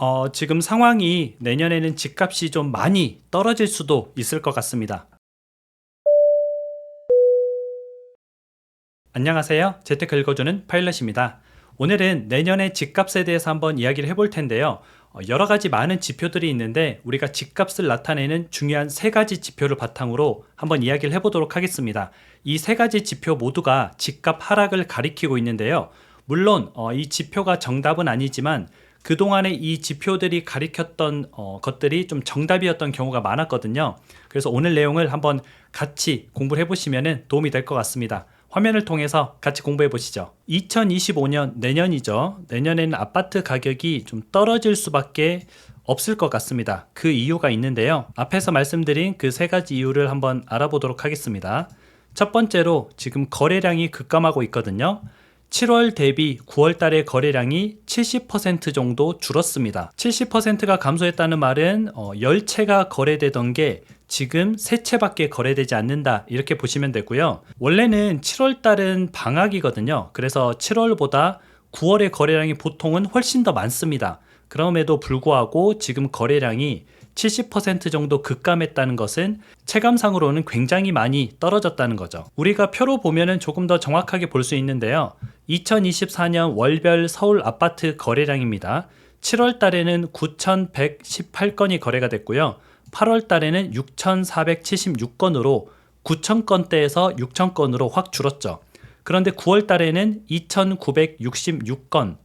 어, 지금 상황이 내년에는 집값이 좀 많이 떨어질 수도 있을 것 같습니다. 안녕하세요. 재테크 읽어주는 파일럿입니다. 오늘은 내년의 집값에 대해서 한번 이야기를 해볼 텐데요. 어, 여러 가지 많은 지표들이 있는데 우리가 집값을 나타내는 중요한 세 가지 지표를 바탕으로 한번 이야기를 해보도록 하겠습니다. 이 세 가지 지표 모두가 집값 하락을 가리키고 있는데요. 물론 어, 이 지표가 정답은 아니지만 그동안에 이 지표들이 가리켰던 어, 것들이 좀 정답이었던 경우가 많았거든요. 그래서 오늘 내용을 한번 같이 공부를 해보시면 도움이 될 것 같습니다. 화면을 통해서 같이 공부해 보시죠. 2025년 내년이죠. 내년에는 아파트 가격이 좀 떨어질 수밖에 없을 것 같습니다. 그 이유가 있는데요. 앞에서 말씀드린 그 세 가지 이유를 한번 알아보도록 하겠습니다. 첫 번째로 지금 거래량이 급감하고 있거든요. 7월 대비 9월 달의 거래량이 70% 정도 줄었습니다. 70%가 감소했다는 말은 어, 10채가 거래되던 게 지금 세 채밖에 거래되지 않는다 이렇게 보시면 되고요. 원래는 7월 달은 방학이거든요. 그래서 7월보다 9월의 거래량이 보통은 훨씬 더 많습니다. 그럼에도 불구하고 지금 거래량이 70% 정도 급감했다는 것은 체감상으로는 굉장히 많이 떨어졌다는 거죠. 우리가 표로 보면은 조금 더 정확하게 볼 수 있는데요. 2024년 월별 서울 아파트 거래량입니다. 7월 달에는 9,118건이 거래가 됐고요. 8월 달에는 6,476건으로 9,000건대에서 6,000건으로 확 줄었죠. 그런데 9월 달에는 2,966건.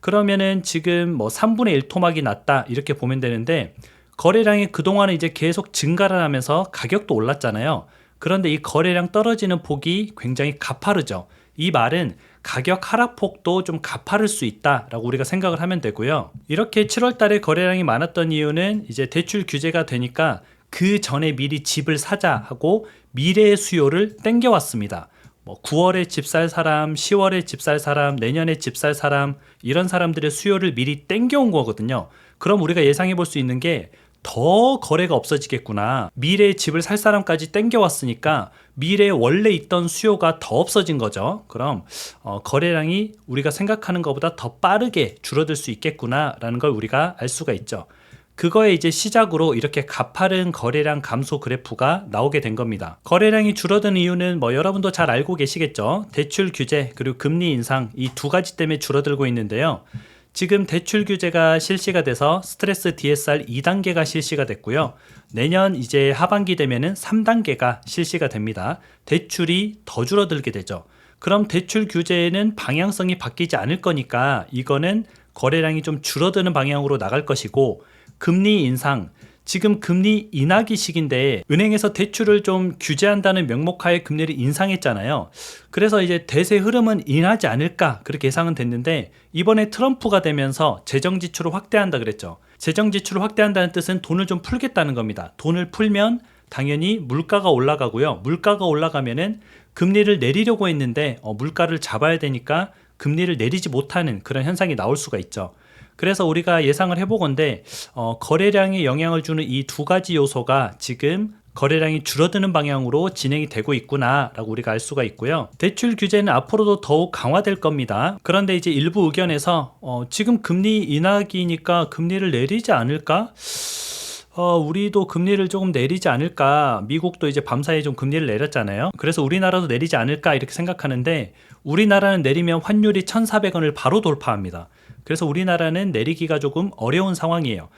그러면은 지금 뭐 3분의 1 토막이 났다. 이렇게 보면 되는데 거래량이 그동안에 이제 계속 증가를 하면서 가격도 올랐잖아요. 그런데 이 거래량 떨어지는 폭이 굉장히 가파르죠. 이 말은 가격 하락폭도 좀 가파를 수 있다라고 우리가 생각을 하면 되고요. 이렇게 7월 달에 거래량이 많았던 이유는 이제 대출 규제가 되니까 그 전에 미리 집을 사자 하고 미래의 수요를 땡겨왔습니다. 뭐 9월에 집 살 사람, 10월에 집 살 사람, 내년에 집 살 사람 이런 사람들의 수요를 미리 땡겨온 거거든요. 그럼 우리가 예상해 볼 수 있는 게 더 거래가 없어지겠구나. 미래의 집을 살 사람까지 땡겨왔으니까 미래에 원래 있던 수요가 더 없어진 거죠. 그럼 어, 거래량이 우리가 생각하는 것보다 더 빠르게 줄어들 수 있겠구나라는 걸 우리가 알 수가 있죠. 그거에 이제 시작으로 이렇게 가파른 거래량 감소 그래프가 나오게 된 겁니다. 거래량이 줄어든 이유는 뭐 여러분도 잘 알고 계시겠죠. 대출 규제 그리고 금리 인상 이 두 가지 때문에 줄어들고 있는데요. 지금 대출 규제가 실시가 돼서 스트레스 DSR 2단계가 실시가 됐고요. 내년 이제 하반기 되면은 3단계가 실시가 됩니다. 대출이 더 줄어들게 되죠. 그럼 대출 규제에는 방향성이 바뀌지 않을 거니까 이거는 거래량이 좀 줄어드는 방향으로 나갈 것이고 금리 인상 지금 금리 인하기 시기인데 은행에서 대출을 좀 규제한다는 명목하에 금리를 인상했잖아요. 그래서 이제 대세 흐름은 인하지 않을까 그렇게 예상은 됐는데 이번에 트럼프가 되면서 재정 지출을 확대한다 그랬죠. 재정 지출을 확대한다는 뜻은 돈을 좀 풀겠다는 겁니다. 돈을 풀면 당연히 물가가 올라가고요. 물가가 올라가면은 금리를 내리려고 했는데 어, 물가를 잡아야 되니까 금리를 내리지 못하는 그런 현상이 나올 수가 있죠. 그래서 우리가 예상을 해보건데 어, 거래량에 영향을 주는 이 두 가지 요소가 지금 거래량이 줄어드는 방향으로 진행이 되고 있구나라고 우리가 알 수가 있고요. 대출 규제는 앞으로도 더욱 강화될 겁니다. 그런데 이제 일부 의견에서 어, 지금 금리 인하기니까 금리를 내리지 않을까? 어, 우리도 금리를 조금 내리지 않을까? 미국도 이제 밤사이에 좀 금리를 내렸잖아요. 그래서 우리나라도 내리지 않을까? 이렇게 생각하는데 우리나라는 내리면 환율이 1,400원을 바로 돌파합니다. 그래서 우리나라는 내리기가 조금 어려운 상황이에요.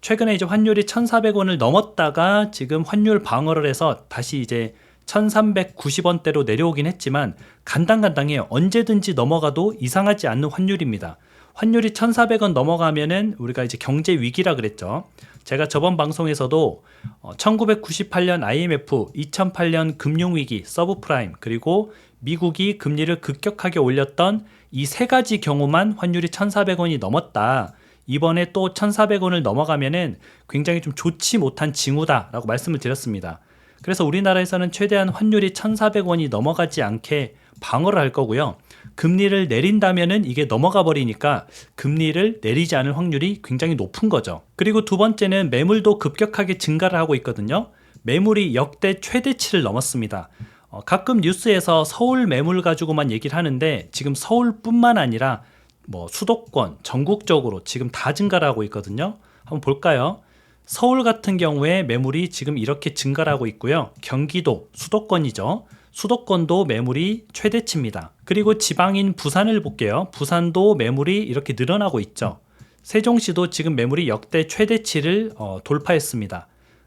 최근에 이제 환율이 1,400원을 넘었다가 지금 환율 방어를 해서 다시 이제 1,390원대로 내려오긴 했지만 간당간당해요. 언제든지 넘어가도 이상하지 않는 환율입니다. 환율이 1,400원 넘어가면은 우리가 이제 경제 위기라 그랬죠. 제가 저번 방송에서도 1998년 IMF, 2008년 금융위기, 서브프라임, 그리고 미국이 금리를 급격하게 올렸던 이 세 가지 경우만 환율이 1,400원이 넘었다. 이번에 또 1,400원을 넘어가면은 굉장히 좀 좋지 못한 징후다라고 말씀을 드렸습니다. 그래서 우리나라에서는 최대한 환율이 1,400원이 넘어가지 않게 방어를 할 거고요. 금리를 내린다면은 이게 넘어가 버리니까 금리를 내리지 않을 확률이 굉장히 높은 거죠. 그리고 두 번째는 매물도 급격하게 증가를 하고 있거든요. 매물이 역대 최대치를 넘었습니다. 어, 가끔 뉴스에서 서울 매물 가지고만 얘기를 하는데 지금 서울뿐만 아니라 뭐 수도권 전국적으로 지금 다 증가를 하고 있거든요. 한번 볼까요? 서울 같은 경우에 매물이 지금 이렇게 증가를 하고 있고요. 경기도 수도권이죠. 수도권도 매물이 최대치입니다. 그리고 지방인 부산을 볼게요. 부산도 매물이 이렇게 늘어나고 있죠. 세종시도 지금 매물이 역대 최대치를 어, 돌파했습니다.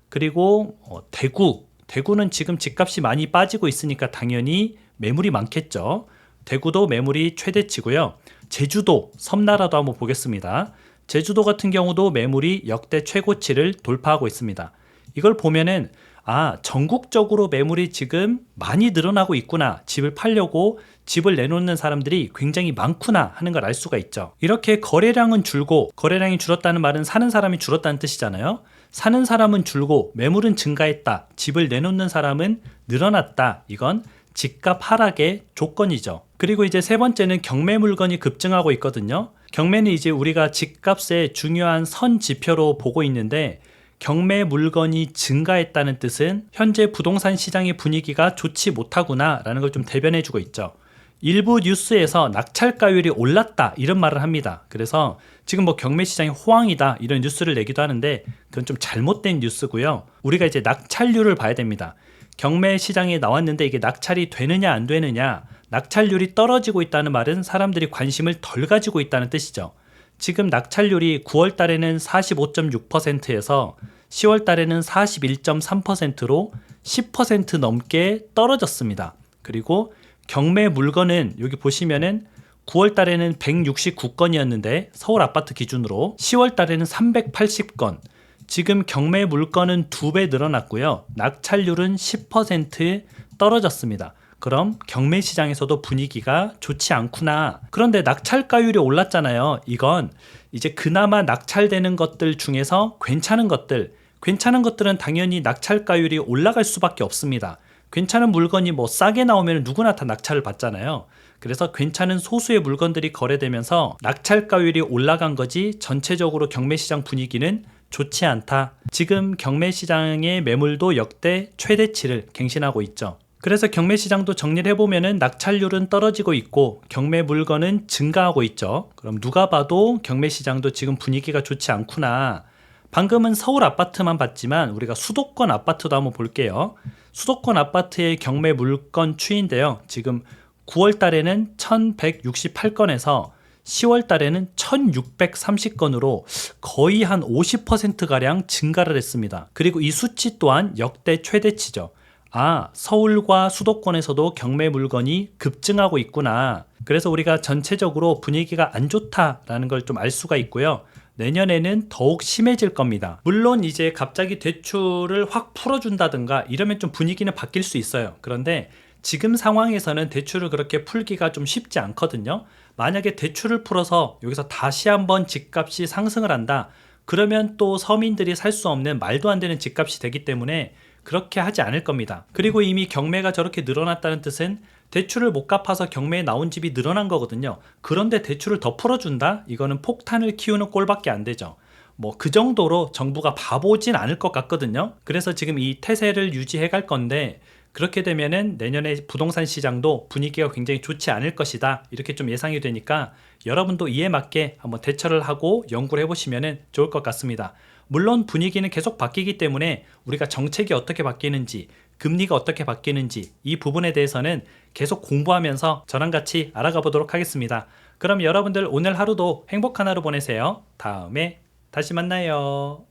그리고 어, 대구, 대구는 지금 집값이 많이 빠지고 있으니까 당연히 매물이 많겠죠. 대구도 매물이 최대치고요. 제주도, 섬나라도 한번 보겠습니다. 제주도 같은 경우도 매물이 역대 최고치를 돌파하고 있습니다. 이걸 보면은 아, 전국적으로 매물이 지금 많이 늘어나고 있구나. 집을 팔려고 집을 내놓는 사람들이 굉장히 많구나 하는 걸 알 수가 있죠. 이렇게 거래량은 줄고 거래량이 줄었다는 말은 사는 사람이 줄었다는 뜻이잖아요. 사는 사람은 줄고 매물은 증가했다. 집을 내놓는 사람은 늘어났다. 이건 집값 하락의 조건이죠. 그리고 이제 세 번째는 경매 물건이 급증하고 있거든요. 경매는 이제 우리가 집값의 중요한 선 지표로 보고 있는데 경매 물건이 증가했다는 뜻은 현재 부동산 시장의 분위기가 좋지 못하구나 라는 걸 좀 대변해 주고 있죠. 일부 뉴스에서 낙찰가율이 올랐다 이런 말을 합니다. 그래서 지금 뭐 경매 시장이 호황이다 이런 뉴스를 내기도 하는데 그건 좀 잘못된 뉴스고요. 우리가 이제 낙찰률을 봐야 됩니다. 경매 시장에 나왔는데 이게 낙찰이 되느냐 안 되느냐 낙찰률이 떨어지고 있다는 말은 사람들이 관심을 덜 가지고 있다는 뜻이죠. 지금 낙찰률이 9월 달에는 45.6%에서 10월 달에는 41.3%로 10% 넘게 떨어졌습니다. 그리고 경매 물건은 여기 보시면은 9월 달에는 169건이었는데 서울 아파트 기준으로 10월 달에는 380건. 지금 경매 물건은 두 배 늘어났고요. 낙찰률은 10% 떨어졌습니다. 그럼 경매 시장에서도 분위기가 좋지 않구나. 그런데 낙찰가율이 올랐잖아요. 이건 이제 그나마 낙찰되는 것들 중에서 괜찮은 것들, 괜찮은 것들은 당연히 낙찰가율이 올라갈 수밖에 없습니다. 괜찮은 물건이 뭐 싸게 나오면 누구나 다 낙찰을 받잖아요. 그래서 괜찮은 소수의 물건들이 거래되면서 낙찰가율이 올라간 거지 전체적으로 경매 시장 분위기는 좋지 않다. 지금 경매 시장의 매물도 역대 최대치를 갱신하고 있죠. 그래서 경매 시장도 정리를 해보면은 낙찰률은 떨어지고 있고 경매 물건은 증가하고 있죠. 그럼 누가 봐도 경매 시장도 지금 분위기가 좋지 않구나. 방금은 서울 아파트만 봤지만 우리가 수도권 아파트도 한번 볼게요. 수도권 아파트의 경매 물건 추인데요. 지금 9월 달에는 1168건에서 10월 달에는 1630건으로 거의 한 50%가량 증가를 했습니다. 그리고 이 수치 또한 역대 최대치죠. 아, 서울과 수도권에서도 경매 물건이 급증하고 있구나. 그래서 우리가 전체적으로 분위기가 안 좋다라는 걸 좀 알 수가 있고요. 내년에는 더욱 심해질 겁니다. 물론 이제 갑자기 대출을 확 풀어준다든가 이러면 좀 분위기는 바뀔 수 있어요. 그런데 지금 상황에서는 대출을 그렇게 풀기가 좀 쉽지 않거든요. 만약에 대출을 풀어서 여기서 다시 한번 집값이 상승을 한다. 그러면 또 서민들이 살 수 없는 말도 안 되는 집값이 되기 때문에 그렇게 하지 않을 겁니다. 그리고 이미 경매가 저렇게 늘어났다는 뜻은 대출을 못 갚아서 경매에 나온 집이 늘어난 거거든요. 그런데 대출을 더 풀어준다? 이거는 폭탄을 키우는 꼴밖에 안 되죠. 뭐 그 정도로 정부가 바보진 않을 것 같거든요. 그래서 지금 이 태세를 유지해 갈 건데 그렇게 되면은 내년에 부동산 시장도 분위기가 굉장히 좋지 않을 것이다. 이렇게 좀 예상이 되니까 여러분도 이에 맞게 한번 대처를 하고 연구를 해보시면 좋을 것 같습니다. 물론 분위기는 계속 바뀌기 때문에 우리가 정책이 어떻게 바뀌는지, 금리가 어떻게 바뀌는지 이 부분에 대해서는 계속 공부하면서 저랑 같이 알아가 보도록 하겠습니다. 그럼 여러분들 오늘 하루도 행복한 하루 보내세요. 다음에 다시 만나요.